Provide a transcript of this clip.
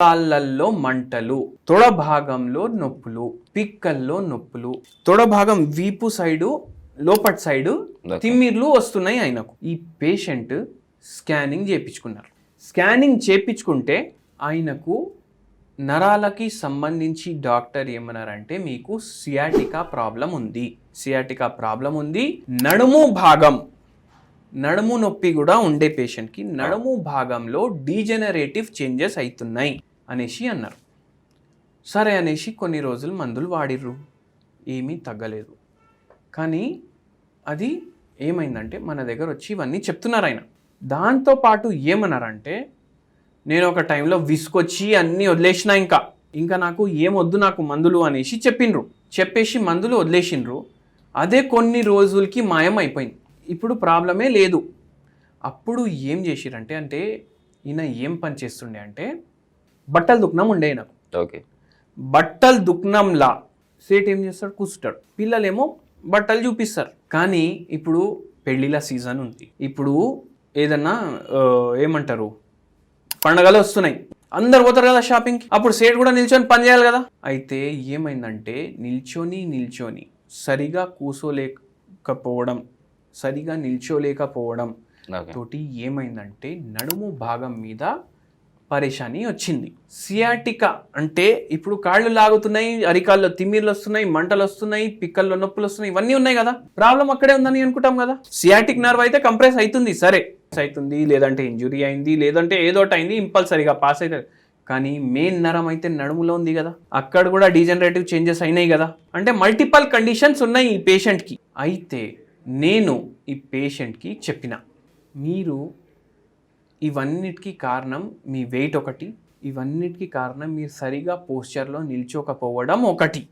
కాళ్ళల్లో మంటలు తొడ భాగంలో నొప్పులు పిక్కల్లో నొప్పులు తొడ భాగం వీపు సైడు లోపటి సైడు. తిమ్మిర్లు వస్తున్నాయి ఆయనకు. ఈ పేషెంట్ స్కానింగ్ చేయించుకున్నారు స్కానింగ్ చేయించుకుంటే ఆయనకు నరాలకి సంబంధించి డాక్టర్ ఏమన్నారంటే మీకు సియాటికా ప్రాబ్లం ఉంది. సియాటికా ప్రాబ్లం ఉంది. నడుము భాగం నడుము నొప్పి కూడా ఉండే పేషెంట్కి నడుము భాగంలో డీజెనరేటివ్ చేంజెస్ అవుతున్నాయి అనేసి అన్నారు. సరే అనేసి కొన్ని రోజులు మందులు వాడిర్రు. ఏమీ తగ్గలేదు. కానీ అది ఏమైందంటే మన దగ్గర వచ్చి ఇవన్నీ చెప్తున్నారు ఆయన. దాంతోపాటు ఏమన్నారంటే నేను ఒక టైంలో విసుకొచ్చి అన్నీ వదిలేసిన ఇంకా. ఇంకా నాకు ఏమొద్దు నాకు మందులు అనేసి చెప్పిండ్రు. చెప్పేసి మందులు వదిలేసిండ్రు. అదే కొన్ని రోజులకి మాయం అయిపోయింది. ఇప్పుడు ప్రాబ్లమే లేదు. అప్పుడు ఏం చేసిరంటే అంటే ఈయన ఏం పని చేస్తుండే అంటే బట్టలు దుఃఖనం ఉండే నాకు ఓకే. బట్టలు దుఃఖనంలా సేట్ ఏం చేస్తాడు? కూర్చుంటాడు పిల్లలేమో బట్టలు చూపిస్తారు. కానీ ఇప్పుడు పెళ్ళిళ్ళ సీజన్ ఉంది. ఇప్పుడు ఏదన్నా ఏమంటారు? పండగలు వస్తున్నాయి. అందరు పోతారు కదా షాపింగ్కి. అప్పుడు సేట్ కూడా నిల్చొని పని చేయాలి కదా. అయితే ఏమైందంటే నిల్చొని నిల్చొని సరిగా కూసోలేకపోవడం సరిగా నిల్చోలేకపోవడం తోటి ఏమైందంటే నడుము భాగం మీద పరేషాని వచ్చింది. సియాటికా అంటే ఇప్పుడు కాళ్ళు లాగుతున్నాయి అరికాల్లో తిమ్మిర్లు వస్తున్నాయి మంటలు వస్తున్నాయి పిక్కల్లో నొప్పులు వస్తున్నాయి ఇవన్నీ ఉన్నాయి కదా. ప్రాబ్లం అక్కడే ఉందని అనుకుంటాం కదా. సియాటిక్ నర్వ్ అయితే కంప్రెస్ అవుతుంది సరే. అవుతుంది లేదంటే ఇంజురీ అయింది లేదంటే ఏదో ఒకటి అయింది ఇంపల్సరీగా పాస్ అవుతుంది కానీ మెయిన్ నరం అయితే నడుములో ఉంది కదా. అక్కడ కూడా డీజనరేటివ్ చేంజెస్ అయినాయి కదా. అంటే మల్టిపల్ కండిషన్స్ ఉన్నాయి ఈ పేషెంట్కి. అయితే నేను ఈ పేషెంట్కి చెప్పిన మీరు ఇవన్నిటికీ కారణం మీ వెయిట్ ఒకటి. ఇవన్నిటికీ కారణం మీరు సరిగా పోస్చర్లో నిల్చోకపోవడం ఒకటి.